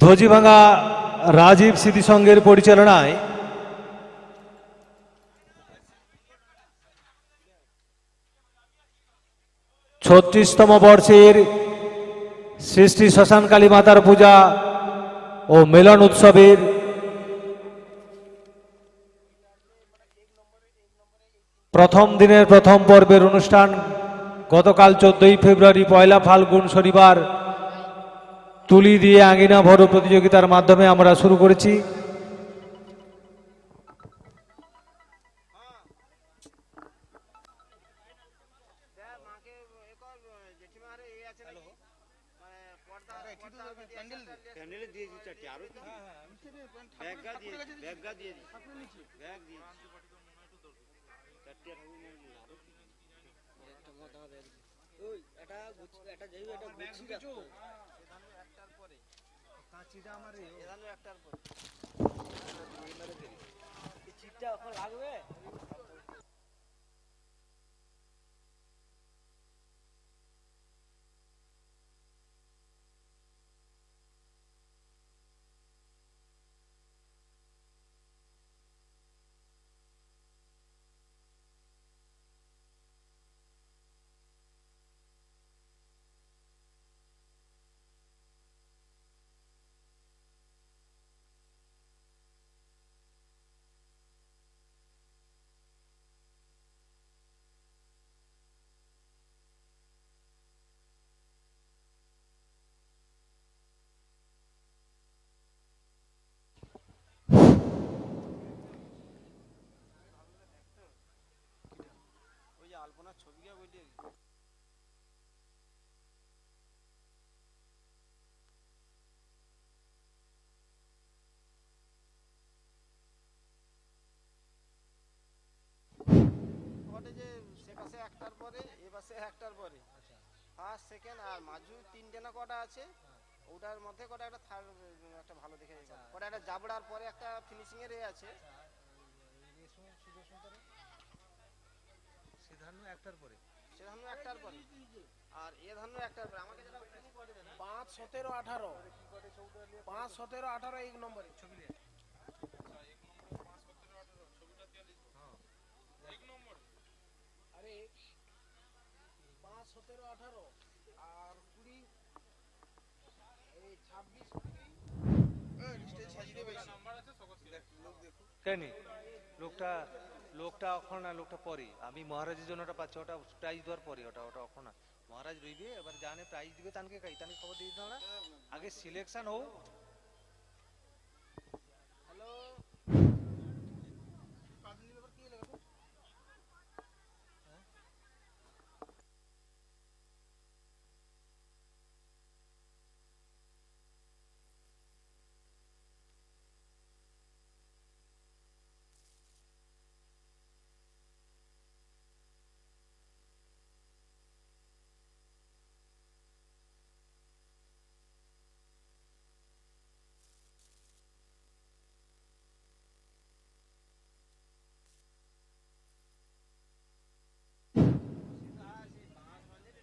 ধ্বজিভাঙা রাজীব স্মৃতি সংঘের পরিচালনায় ছত্রিশতম বর্ষের সৃষ্টি শ্মশান কালী মাতার পূজা ও মিলন উৎসবের প্রথম দিনের প্রথম পর্বের অনুষ্ঠান গতকাল চোদ্দই ফেব্রুয়ারি পয়লা ফাল্গুন শনিবার তুলি দিয়ে আঙিনা ভরো প্রতিযোগিতার মাধ্যমে আমরা শুরু করেছি। প্যান্ডেলে দিয়েছি চারটি আরও কি ব্যাগা দিয়ে ব্যাগা দিয়ে এ পাশে একটার পরে ফার্স্ট সেকেন্ড আর মাঝু তিনটে কটা আছে ওটার মধ্যে কটা একটা থার্ড একটা ভালো দেখে কটা একটা জাবড়ার পরে একটা ফিনিশিং এ আছে একটার পরে সে ধান্য একটার পরে। আর এ ধান্য একটার পরে আমাকে যেটা তিনি করে দেন পাঁচ সতেরো আঠারো। পাঁচ সতেরো আঠারো এক নম্বরে ছবি আরে পাঁচ সতেরো আঠারো। আর কুড়ি এই ছাব্বিশ কুড়ি। কেন লোকটা লোকটা এখন না, লোকটা পরে। আমি মহারাজের জন্য ওটা পাচ্ছি, ওটা প্রাইজ দেওয়ার পরে, ওটা ওটা এখন না। মহারাজ রইবে, এবার জানে প্রাইজ দিবে, তানকে তানকে খবর দিয়ে হবে না? আগে সিলেকশন হোক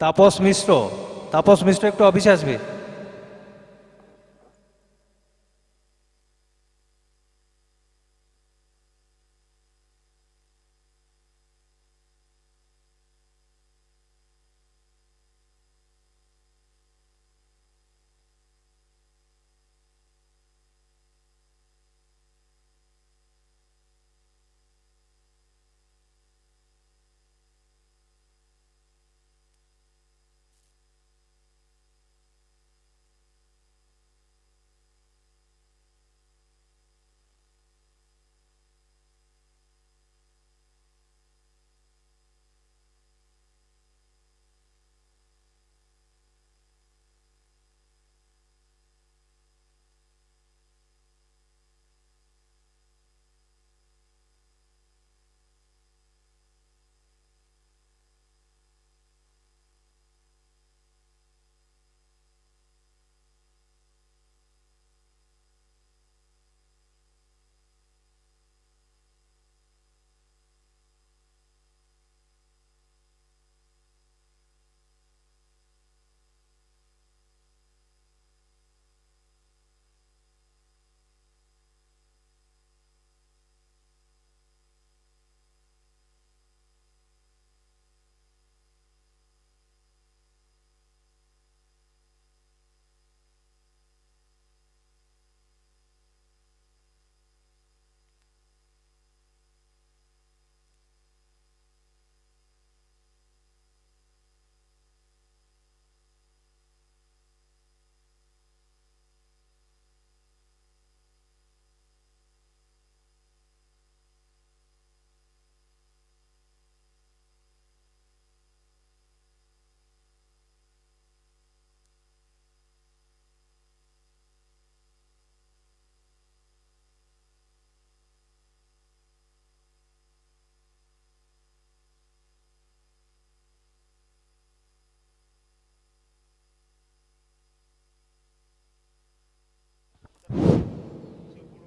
তাপস মিশ্র তাপস মিশ্র একটু অফিসে আসবে।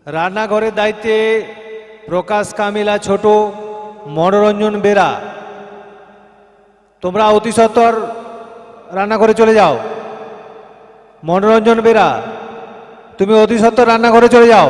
রান্নাঘরের দায়িত্বে প্রকাশ কামিলা ছোট মনোরঞ্জন বেরা। তোমরা অতি সত্তর রান্নাঘরে চলে যাও। মনোরঞ্জন বেরা, তুমি অতি সত্তর রান্নাঘরে চলে যাও।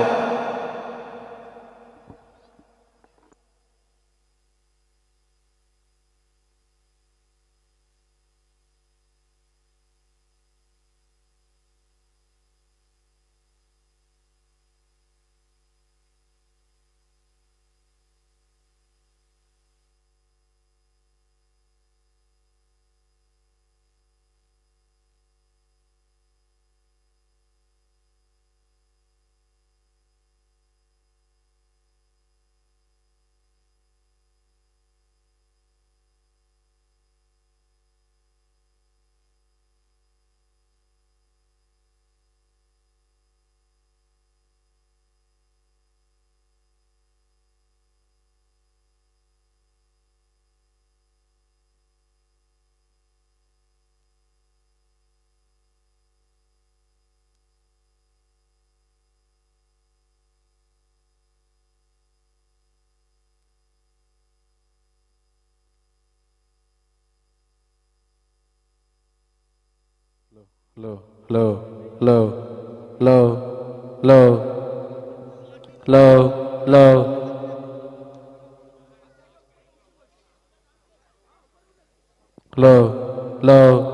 Low, low, low, low, low, low, low. Low, low.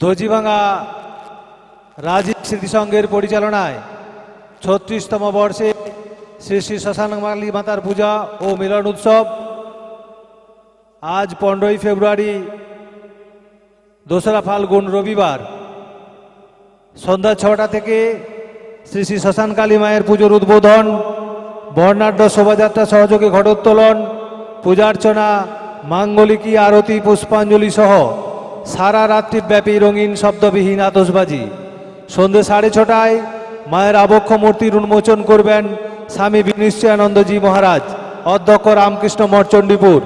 দজিভাঙা Rajib স্মৃতিসংঘের পরিচালনায় ছত্রিশতম বর্ষে শ্রী শ্রী শ্মশানমালী মাতার পূজা ও মিলন উৎসব আজ পনেরোই ফেব্রুয়ারি দোসরা ফাল্গুন রবিবার, সন্ধ্যা ছটা থেকে শ্রী শ্রী শ্মশান কালী মায়ের পুজোর উদ্বোধন, বর্ণাঢ্য শোভাযাত্রা সহযোগে ঘটোত্তোলন, পূজার্চনা, মাঙ্গলিকী আরতি, পুষ্পাঞ্জলি সহ সারা রাত্রিব্যাপী রঙিন শব্দবিহীন আতসবাজি। সন্ধ্যে সাড়ে ছটায় মায়ের আবক্ষ মূর্তির উন্মোচন করবেন স্বামী বিনিশ্চয়ানন্দজি মহারাজ, অধ্যক্ষ রামকৃষ্ণ মঠ চণ্ডীপুর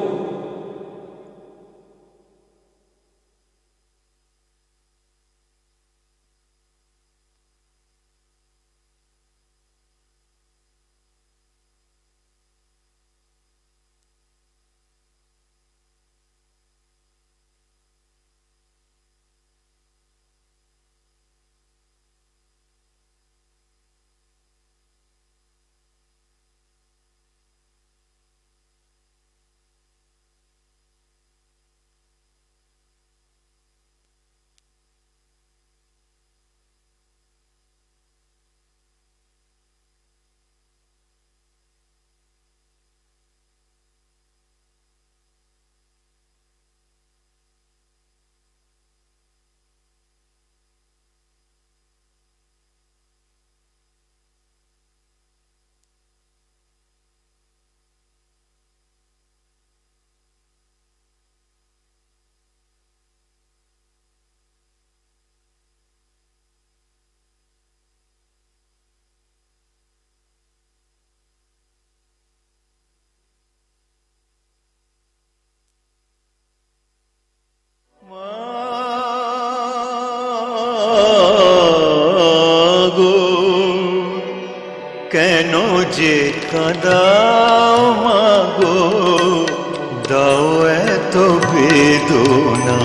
বেদনা।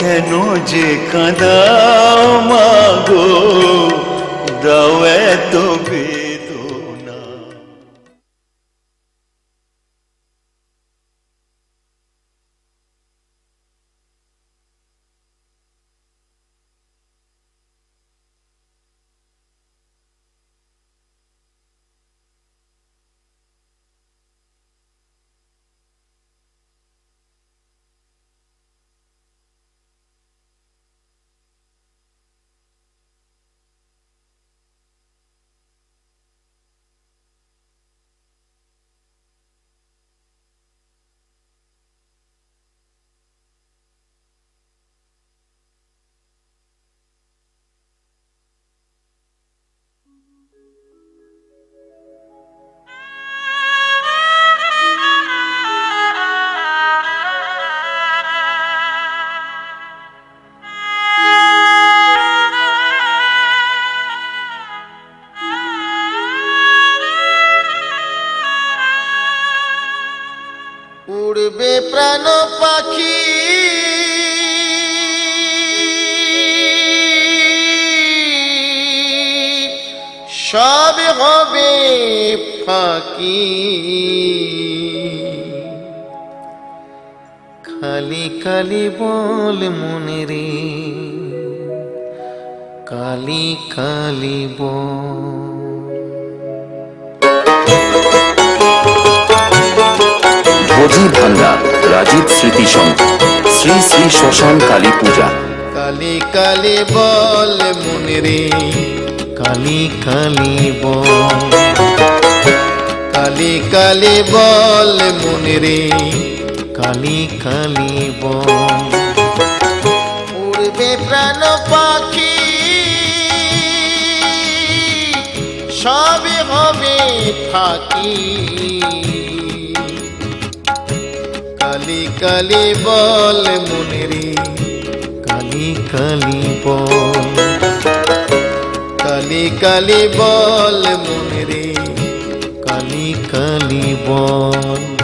কেন যে কাঁদাও মাগো দাও এত বেদনা উড়বে প্রাণ পাখি। সব হবে ফাঁকি। খালি খালি বল মনে রে কালি কালি বল। রাজীব স্মৃতি সংঘ। শ্রী শ্রী শ্মশান কালী পূজা। কালি কালি বল মনে রে কালি কালি বল। কালি কালি বল মনে রে কালি কালি বল। উড়বে প্রাণ পাখি, সবে হবে ফাঁকি। কালি বল মনে রে কালি কালি বল। কালি কালি বল মনে রে কালি কালি বল।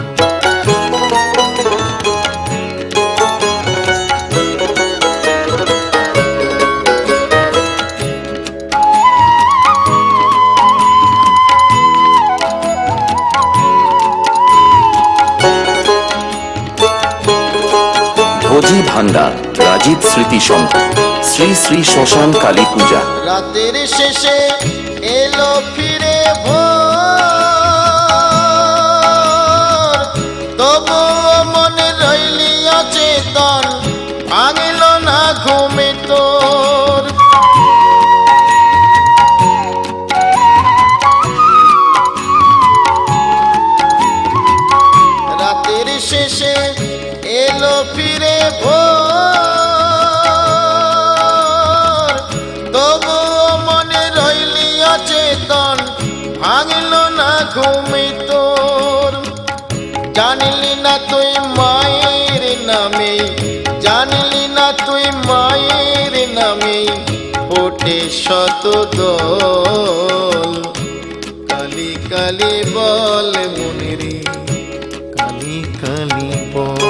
ভাঙ্গা রাজীব স্মৃতি সংঘ শ্রী শ্রী শ্মশান কালী পূজা। রাতের শেষে এলো ফিরে ভোর। জানলি না তুই মায়ের নামে, জানলি না তুই মায়ের নামে ফোটে শত দল। কালি কালি বল মনে রে কালি কালি বল।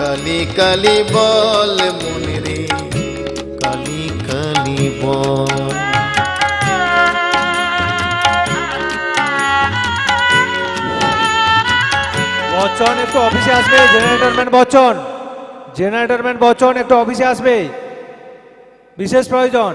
কালি কালি বল মনে রে কালি কালি বল। বচ্চন, একটু অফিসে আসবে, generator man Bachchan. Generator man Bachchan, একটু অফিসে আসবে। বিশেষ প্রয়োজন।